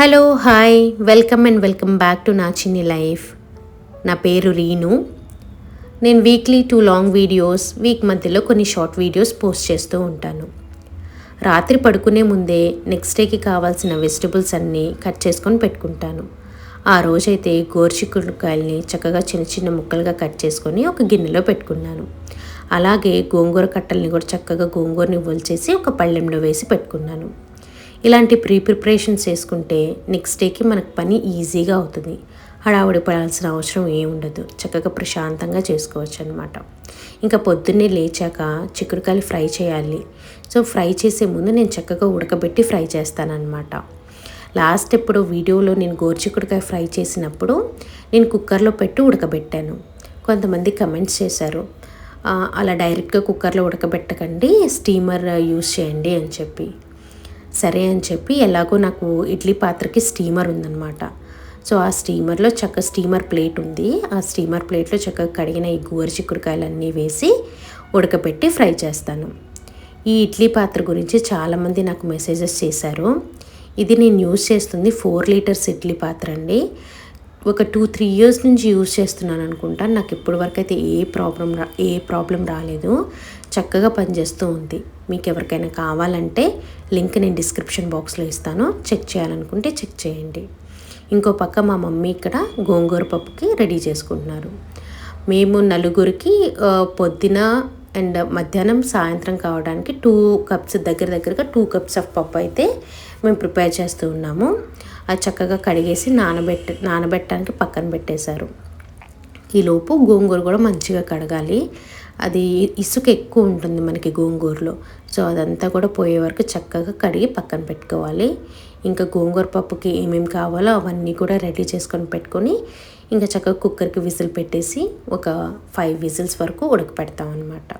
Hello hi welcome and welcome back to నా చిన్ని life నా పేరు రీను. నేను weekly two long videos week మధ్యలో కొన్ని షార్ట్ వీడియోస్ పోస్ట్ చేస్తూ ఉంటాను. రాత్రి పడుకునే ముందే నెక్స్ట్ డేకి కావాల్సిన వెజిటబుల్స్ అన్నీ కట్ చేసుకొని పెట్టుకుంటాను. ఆ రోజైతే గోరుచిక్కుడుకాయల్ని చక్కగా చిన్న చిన్న ముక్కలుగా కట్ చేసుకొని ఒక గిన్నెలో పెట్టుకున్నాను. అలాగే గోంగూర కట్టల్ని కూడా చక్కగా గోంగూరని ఒలిచేసి ఒక పళ్ళెంలో వేసి పెట్టుకున్నాను. ఇలాంటి ప్రీ ప్రిపరేషన్స్ చేసుకుంటే నెక్స్ట్ డేకి మనకు పని ఈజీగా అవుతుంది. హడావుడి పడాల్సిన అవసరం ఏముండదు ఉండదు. చక్కగా ప్రశాంతంగా చేసుకోవచ్చు అనమాట ఇంకా పొద్దున్నే లేచాక చిక్కుడుకాయలు ఫ్రై చేయాలి. సో ఫ్రై చేసే ముందు నేను చక్కగా ఉడకబెట్టి ఫ్రై చేస్తానన్నమాట. లాస్ట్ ఎప్పుడో వీడియోలో నేను గోరుచిక్కుడుకాయ ఫ్రై చేసినప్పుడు నేను కుక్కర్లో పెట్టి ఉడకబెట్టాను. కొంతమంది కమెంట్స్ చేశారు అలా డైరెక్ట్గా కుక్కర్లో ఉడకబెట్టకండి స్టీమర్ యూస్ చేయండి అని చెప్పి. సరే అని చెప్పి ఎలాగో నాకు ఇడ్లీ పాత్రకి స్టీమర్ ఉందన్నమాట. సో ఆ స్టీమర్లో చక్క స్టీమర్ ప్లేట్ ఉంది. ఆ స్టీమర్ ప్లేట్లో చక్కగా కడిగిన ఈ గోరు చిక్కుడుకాయలన్నీ వేసి ఉడకబెట్టి ఫ్రై చేస్తాను. ఈ ఇడ్లీ పాత్ర గురించి చాలామంది నాకు మెసేజెస్ చేశారు. ఇది నేను యూజ్ చేస్తుంది ఫోర్ లీటర్స్ ఇడ్లీ పాత్ర అండి. ఒక టూ త్రీ ఇయర్స్ నుంచి యూజ్ చేస్తున్నాను అనుకుంటా. నాకు ఇప్పటి వరకు అయితే ఏ ప్రాబ్లం రా ఏ ప్రాబ్లం రాలేదు. చక్కగా పనిచేస్తూ ఉంది. మీకు ఎవరికైనా కావాలంటే లింక్ నేను డిస్క్రిప్షన్ బాక్స్లో ఇస్తాను. చెక్ చేయాలనుకుంటే చెక్ చేయండి. ఇంకో పక్క మా మమ్మీ ఇక్కడ గోంగూర పప్పుకి రెడీ చేసుకుంటున్నారు. మేము నలుగురికి పొద్దున అండ్ మధ్యాహ్నం సాయంత్రం కావడానికి టూ కప్స్ దగ్గర దగ్గరగా టూ కప్స్ ఆఫ్ పప్పు అయితే మేము ప్రిపేర్ చేస్తూ ఉన్నాము. అది చక్కగా కడిగేసి నానబెట్ట నానబెట్టడానికి పక్కన పెట్టేశారు. ఈలోపు గోంగూర కూడా మంచిగా కడగాలి. అది ఇసుక ఎక్కువ ఉంటుంది మనకి గోంగూరలో. సో అదంతా కూడా పోయే వరకు చక్కగా కడిగి పక్కన పెట్టుకోవాలి. ఇంకా గోంగూర పప్పుకి ఏమేమి కావాలో అవన్నీ కూడా రెడీ చేసుకొని పెట్టుకొని ఇంకా చక్కగా కుక్కర్కి విజిల్ పెట్టేసి ఒక ఫైవ్ విజిల్స్ వరకు ఉడకపెడతాం అనమాట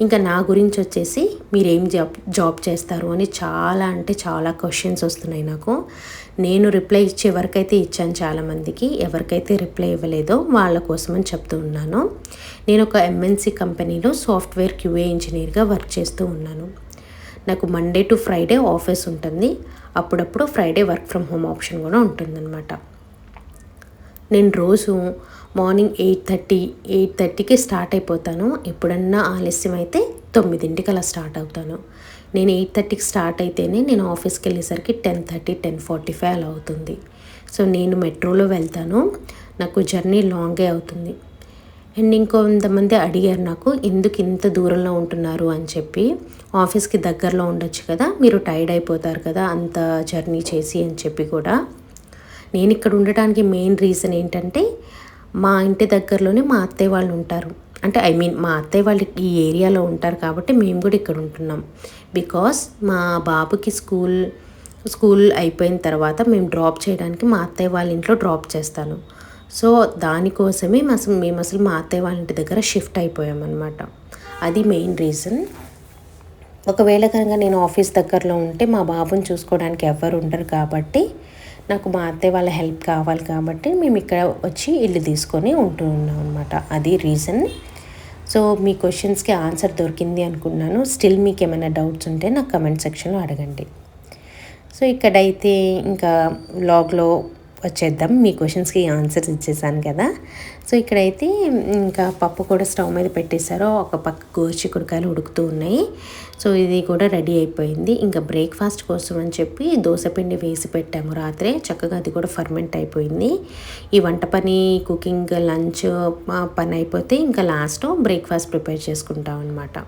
ఇంకా నా గురించి వచ్చేసి మీరేం జాబ్ జాబ్ చేస్తారు అని చాలా అంటే చాలా క్వశ్చన్స్ వస్తున్నాయి నాకు. నేను రిప్లై ఇచ్చి ఎవరికైతే ఇచ్చాను చాలామందికి ఎవరికైతే రిప్లై ఇవ్వలేదో వాళ్ళ కోసమని చెప్తూ ఉన్నాను. నేను ఒక ఎంఎన్సి కంపెనీలో సాఫ్ట్వేర్ క్యూఏ ఇంజనీర్గా వర్క్ చేస్తూ ఉన్నాను. నాకు మండే టు ఫ్రైడే ఆఫీస్ ఉంటుంది. అప్పుడప్పుడు Friday work from home option కూడా ఉంటుందన్నమాట. నేను రోజు మార్నింగ్ ఎయిట్ థర్టీ ఎయిట్ థర్టీకి స్టార్ట్ అయిపోతాను. ఎప్పుడన్నా ఆలస్యం అయితే తొమ్మిదింటికి అలా స్టార్ట్ అవుతాను. నేను ఎయిట్ థర్టీకి స్టార్ట్ అయితేనే నేను ఆఫీస్కి వెళ్ళేసరికి ten thirty ten forty five అలా అవుతుంది. సో నేను మెట్రోలో వెళ్తాను. నాకు జర్నీ లాంగే అవుతుంది. అండ్ ఇంకొంతమంది అడిగారు నాకు ఎందుకు ఇంత దూరంలో ఉంటున్నారు? అని చెప్పి. ఆఫీస్కి దగ్గరలో ఉండొచ్చు కదా మీరు టైర్డ్ అయిపోతారు కదా అంత జర్నీ చేసి అని చెప్పి కూడా. నేను ఇక్కడ ఉండటానికి మెయిన్ రీజన్ ఏంటంటే మా ఇంటి దగ్గరలోనే మా అత్తయ్య వాళ్ళు ఉంటారు. అంటే ఐ మీన్ మా అత్తయ్య వాళ్ళు ఈ ఏరియాలో ఉంటారు కాబట్టి మేము కూడా ఇక్కడ ఉంటున్నాం. బికాస్ మా బాబుకి స్కూల్ స్కూల్ అయిపోయిన తర్వాత మేము డ్రాప్ చేయడానికి మా అత్తయ్య వాళ్ళ ఇంట్లో డ్రాప్ చేస్తాను. సో దానికోసమే మా అసలు మేము అసలు మా అత్తయ్య వాళ్ళ ఇంటి దగ్గర షిఫ్ట్ అయిపోయామన్నమాట. అది మెయిన్ రీజన్. ఒకవేళ కనుక నేను ఆఫీస్ దగ్గరలో ఉంటే మా బాబుని చూసుకోవడానికి ఎవరు ఉండరు కాబట్టి నాకు మా అత్తయ్య వాళ్ళ హెల్ప్ కావాలి కాబట్టి మేము ఇక్కడ వచ్చి ఇల్లు తీసుకొని ఉంటూ ఉన్నాం అనమాట అది రీజన్ సో మీ క్వశ్చన్స్కి ఆన్సర్ దొరికింది అనుకున్నాను. స్టిల్ మీకు ఏమైనా డౌట్స్ ఉంటే నాకు కమెంట్ సెక్షన్లో అడగండి. సో ఇక్కడైతే ఇంకా వ్లాగ్లో వచ్చేద్దాం. మీ క్వశ్చన్స్కి ఆన్సర్స్ ఇచ్చేసాను కదా. సో ఇక్కడైతే ఇంకా పప్పు కూడా స్టవ్ మీద పెట్టేశారో. ఒక పక్క గోరుచిక్కుడుకాయలు ఉడుకుతూ ఉన్నాయి. సో ఇది కూడా రెడీ అయిపోయింది. ఇంకా బ్రేక్ఫాస్ట్ కోసం అని చెప్పి దోశపిండి వేసి పెట్టాము రాత్రే. చక్కగా అది కూడా ఫర్మెంట్ అయిపోయింది. ఈ వంట పని కుకింగ్ లంచ్ పని అయిపోతే ఇంకా లాస్ట్ బ్రేక్ఫాస్ట్ ప్రిపేర్ చేసుకుంటాం అనమాట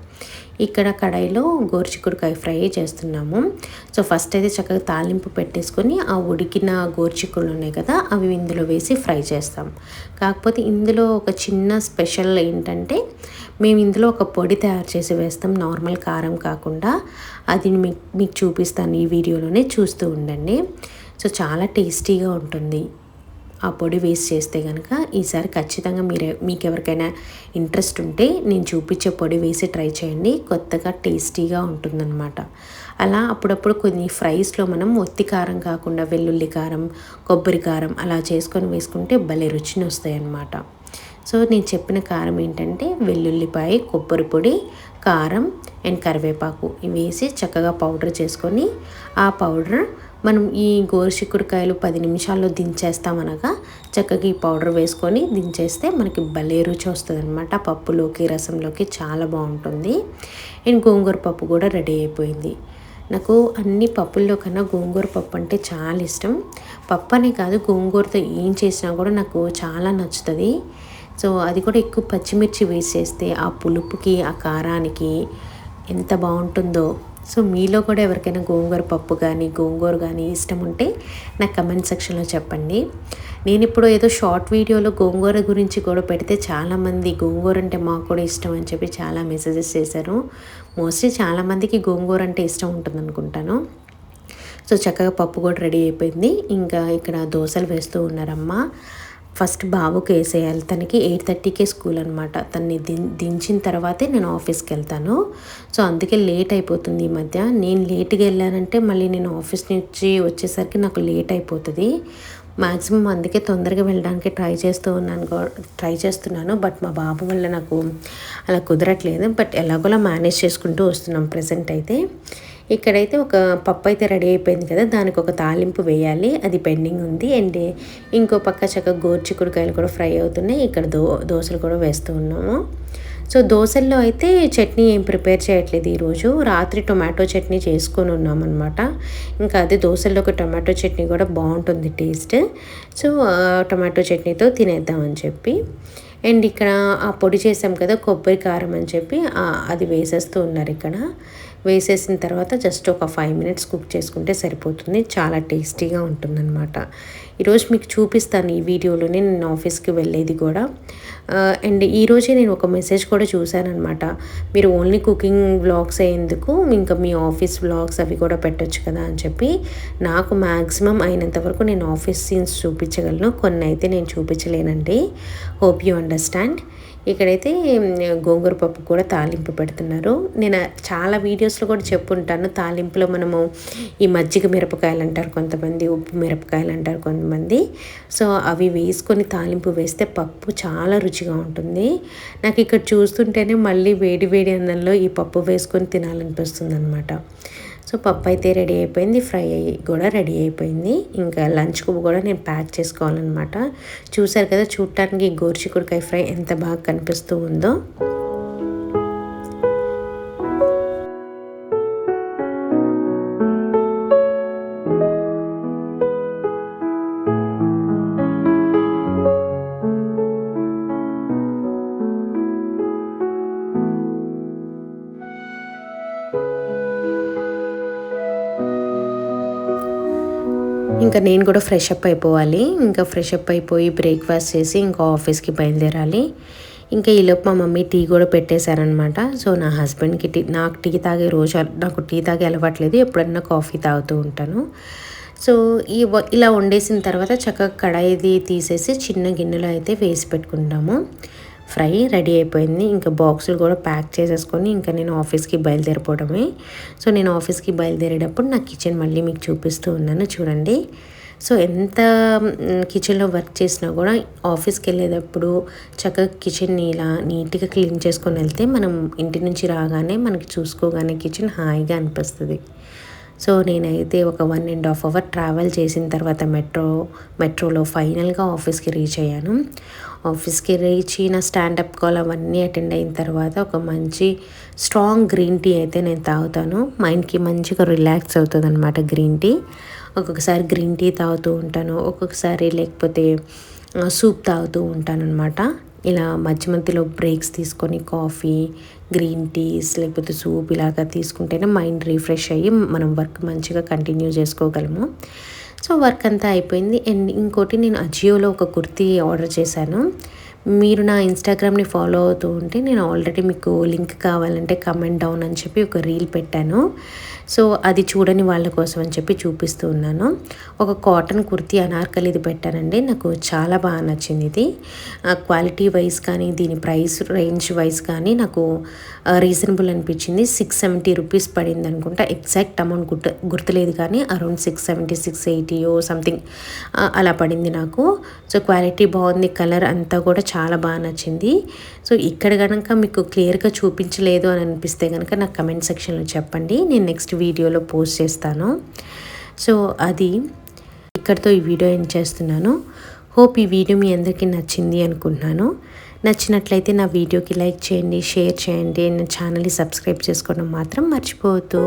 ఇక్కడ కడాయిలో గోరుచిక్కుడుకాయ ఫ్రై చేస్తున్నాము. సో ఫస్ట్ అయితే చక్కగా తాలింపు పెట్టేసుకొని ఆ ఉడికిన గోరుచిక్కుడులు ఉన్నాయి కదా అవి ఇందులో వేసి ఫ్రై చేస్తాం. కాకపోతే ఇందులో ఒక చిన్న స్పెషల్ ఏంటంటే మేము ఇందులో ఒక పొడి తయారు చేసి వేస్తాం నార్మల్ కారం కాకుండా. అది మీకు మీకు చూపిస్తాను ఈ వీడియోలోనే చూస్తూ ఉండండి. సో చాలా టేస్టీగా ఉంటుంది. ఆ పొడి వేస్ట్ చేస్తే కనుక ఈసారి ఖచ్చితంగా మీరు మీకు ఎవరికైనా ఇంట్రెస్ట్ ఉంటే నేను చూపించే పొడి వేసి ట్రై చేయండి. కొత్తగా టేస్టీగా ఉంటుందన్నమాట. అలా అప్పుడప్పుడు కొన్ని ఫ్రైస్లో మనం ఒత్తి కారం కాకుండా వెల్లుల్లి కారం కొబ్బరి కారం అలా చేసుకొని వేసుకుంటే భలే రుచిని వస్తాయి అన్నమాట సో నేను చెప్పిన కారం ఏంటంటే వెల్లుల్లిపాయ కొబ్బరి పొడి కారం అండ్ కరివేపాకు ఇవి వేసి చక్కగా పౌడర్ చేసుకొని ఆ పౌడర్ మనం ఈ గోరుచిక్కుడుకాయలు పది నిమిషాల్లో దించేస్తామనగా చక్కగా ఈ పౌడర్ వేసుకొని దించేస్తే మనకి భలే రుచి వస్తుంది అనమాట పప్పులోకి రసంలోకి చాలా బాగుంటుంది. అండ్ గోంగూర పప్పు కూడా రెడీ అయిపోయింది. నాకు అన్ని పప్పుల్లో కన్నా గోంగూర పప్పు అంటే చాలా ఇష్టం. పప్పు అనే కాదు గోంగూరతో ఏం చేసినా కూడా నాకు చాలా నచ్చుతుంది. సో అది కూడా ఎక్కువ పచ్చిమిర్చి వేసేస్తే ఆ పులుపుకి ఆ కారానికి ఎంత బాగుంటుందో సో మీలో కూడా ఎవరికైనా గోంగూర పప్పు కానీ గోంగూర కానీ ఇష్టం ఉంటే నాకు కమెంట్ సెక్షన్లో చెప్పండి. నేను ఇప్పుడు ఏదో షార్ట్ వీడియోలో గోంగూర గురించి కూడా పెడితే చాలామంది గోంగూర అంటే మాకు కూడా ఇష్టం అని చెప్పి చాలా మెసేజెస్ చేశారు. మోస్ట్లీ చాలామందికి గోంగూర అంటే ఇష్టం ఉంటుంది అనుకుంటాను. సో చక్కగా పప్పు కూడా రెడీ అయిపోయింది. ఇంకా ఇక్కడ దోశలు వేస్తూ ఉన్నారమ్మ. ఫస్ట్ బాబుకి వేసేయాలి. తనకి ఎయిట్ థర్టీకే స్కూల్ అనమాట తన్ని దిం దించిన తర్వాతే నేను ఆఫీస్కి వెళ్తాను. సో అందుకే లేట్ అయిపోతుంది ఈ మధ్య. నేను లేట్గా వెళ్ళానంటే మళ్ళీ నేను ఆఫీస్ నుంచి వచ్చేసరికి నాకు లేట్ అయిపోతుంది. మ్యాక్సిమం అందుకే తొందరగా వెళ్ళడానికి ట్రై చేస్తూ ఉన్నాను ట్రై చేస్తున్నాను. బట్ మా బాబు వల్ల నాకు అలా కుదరట్లేదు. బట్ ఎలాగోలా మేనేజ్ చేసుకుంటూ వస్తున్నాం ప్రజెంట్ అయితే. ఇక్కడైతే ఒక పప్పు అయితే రెడీ అయిపోయింది కదా దానికి ఒక తాలింపు వేయాలి. అది పెండింగ్ ఉంది. అండ్ ఇంకో పక్క చక్క గోర్చికుడికాయలు కూడా ఫ్రై అవుతున్నాయి. ఇక్కడ దో దోశలు కూడా వేస్తూ ఉన్నాము. సో దోశల్లో అయితే చట్నీ ఏం ప్రిపేర్ చేయట్లేదు ఈరోజు. రాత్రి టొమాటో చట్నీ చేసుకొని ఉన్నామన్నమాట. ఇంకా అదే దోశల్లోకి టొమాటో చట్నీ కూడా బాగుంటుంది టేస్ట్. సో టొమాటో చట్నీతో తినేద్దామని చెప్పి. అండ్ ఇక్కడ ఆ పొడి చేసాం కదా కొబ్బరి కారం అని చెప్పి అది వేసేస్తూ ఉన్నారు ఇక్కడ. వేసేసిన తర్వాత జస్ట్ ఒక ఫైవ్ మినిట్స్ కుక్ చేసుకుంటే సరిపోతుంది. చాలా టేస్టీగా ఉంటుందన్నమాట. ఈరోజు మీకు చూపిస్తాను ఈ వీడియోలోనే నేను ఆఫీస్కి వెళ్ళేది కూడా. Uh, అండ్ ఈరోజే నేను ఒక మెసేజ్ కూడా చూశానమాట మీరు ఓన్లీ కుకింగ్ బ్లాగ్స్ అయ్యేందుకు ఇంకా మీ ఆఫీస్ వ్లాగ్స్ అవి కూడా పెట్టచ్చు కదా అని చెప్పి. నాకు మ్యాక్సిమం అయినంత వరకు నేను ఆఫీస్ సీన్స్ చూపించగలను. కొన్ని అయితే నేను చూపించలేనండి. హోప్ యూ అండర్స్టాండ్ ఇక్కడైతే గోంగూర పప్పు కూడా తాలింపు పెడుతున్నారు. నేను చాలా వీడియోస్లో కూడా చెప్పుంటాను. తాలింపులో మనము ఈ మజ్జిగ మిరపకాయలు అంటారు కొంతమంది ఉప్పు మిరపకాయలు అంటారు కొంతమంది. సో అవి వేసుకొని తాలింపు వేస్తే పప్పు చాలా రుచిగా ఉంటుంది. నాకు ఇక్కడ చూస్తుంటేనే మళ్ళీ వేడి వేడి అన్నంలో ఈ పప్పు వేసుకొని తినాలనిపిస్తుంది అనమాట సో పప్పు అయితే రెడీ అయిపోయింది ఫ్రై కూడా రెడీ అయిపోయింది. ఇంకా లంచ్కు కూడా నేను ప్యాక్ చేసుకోవాలన్నమాట. చూసారు కదా చూడటానికి గోర్చికుడికాయ ఫ్రై ఎంత బాగా కనిపిస్తూ ఉందో. ఇంకా నేను కూడా ఫ్రెష్ అప్ అయిపోవాలి. ఇంకా ఫ్రెష్ అప్ అయిపోయి బ్రేక్ఫాస్ట్ చేసి ఇంకా ఆఫీస్కి బయలుదేరాలి. ఇంకా ఈలోపు మా మమ్మీ టీ కూడా పెట్టేశారనమాట సో నా హస్బెండ్కి టీ నాకు టీ తాగే రోజు నాకు టీ తాగే అలవాట్లేదు. ఎప్పుడన్నా కాఫీ తాగుతూ ఉంటాను. సో ఈ ఇలా వండేసిన తర్వాత చక్కగా కడాయిది తీసేసి చిన్న గిన్నెలో అయితే వేసి పెట్టుకుంటాము. ఫ్రై రెడీ అయిపోయింది. ఇంకా బాక్సులు కూడా ప్యాక్ చేసేసుకొని ఇంకా నేను ఆఫీస్కి బయలుదేరిపోవడమే. సో నేను ఆఫీస్కి బయలుదేరేటప్పుడు నా కిచెన్ మళ్ళీ మీకు చూపిస్తూ ఉన్నాను. చూడండి. సో ఎంత కిచెన్లో వర్క్ చేసినా కూడా ఆఫీస్కి వెళ్ళేటప్పుడు చక్కగా కిచెన్ని ఇలా నీట్గా క్లీన్ చేసుకొని వెళ్తే మనం ఇంటి నుంచి రాగానే మనకి చూసుకోగానే కిచెన్ హాయిగా అనిపిస్తుంది. సో నేనైతే ఒక one and half hour travel చేసిన తర్వాత మెట్రో మెట్రోలో ఫైనల్గా ఆఫీస్కి రీచ్ అయ్యాను. ఆఫీస్కి రీచ్ అయిన స్టాండప్ కాల్ అవన్నీ అటెండ్ అయిన తర్వాత ఒక మంచి స్ట్రాంగ్ గ్రీన్ టీ అయితే నేను తాగుతాను. మైండ్కి మంచిగా రిలాక్స్ అవుతుంది అనమాట గ్రీన్ టీ. ఒక్కొక్కసారి గ్రీన్ టీ తాగుతూ ఉంటాను ఒక్కొక్కసారి లేకపోతే సూప్ తాగుతూ ఉంటాను అనమాట ఇలా మధ్య మధ్యలో బ్రేక్స్ తీసుకొని కాఫీ గ్రీన్ టీస్ లేకపోతే సూప్ ఇలాగా తీసుకుంటేనే మైండ్ రీఫ్రెష్ అయ్యి మనం వర్క్ మంచిగా కంటిన్యూ చేసుకోగలము. సో వర్క్ అంతా అయిపోయింది. అండ్ ఇంకోటి నేను అజియోలో ఒక కుర్తీ ఆర్డర్ చేశాను. మీరు నా ఇన్స్టాగ్రామ్ని ఫాలో అవుతూ ఉంటే నేను ఆల్రెడీ మీకు లింక్ కావాలంటే కమెంట్ డౌన్ అని చెప్పి ఒక రీల్ పెట్టాను. సో అది చూడని వాళ్ళ కోసం అని చెప్పి చూపిస్తూ ఉన్నాను. ఒక కాటన్ కుర్తీ అనార్కలిది పెట్టానండి. నాకు చాలా బాగా నచ్చింది ఇది. క్వాలిటీ వైజ్ కానీ దీని ప్రైస్ రేంజ్ వైజ్ కానీ నాకు రీజనబుల్ అనిపించింది. సిక్స్ సెవెంటీ రూపీస్ పడింది అనుకుంటా. ఎగ్జాక్ట్ అమౌంట్ గుర్తు గుర్తులేదు కానీ around six seventy six eighty something అలా పడింది నాకు. సో క్వాలిటీ బాగుంది. కలర్ అంతా కూడా చాలా బాగా నచ్చింది. సో ఇక్కడ కనుక మీకు క్లియర్గా చూపించలేదు అని అనిపిస్తే కనుక నాకు కమెంట్ సెక్షన్లో చెప్పండి. నేను నెక్స్ట్ వీడియోలో పోస్ట్ చేస్తాను. సో అది ఇక్కడితో ఈ వీడియో ఏం చేస్తున్నాను. హోప్ ఈ వీడియో మీ అందరికీ నచ్చింది అనుకుంటున్నాను. నచ్చినట్లయితే నా వీడియోకి లైక్ చేయండి షేర్ చేయండి. నా ఛానల్ని సబ్స్క్రైబ్ చేసుకోవడం మాత్రం మర్చిపోవద్దు.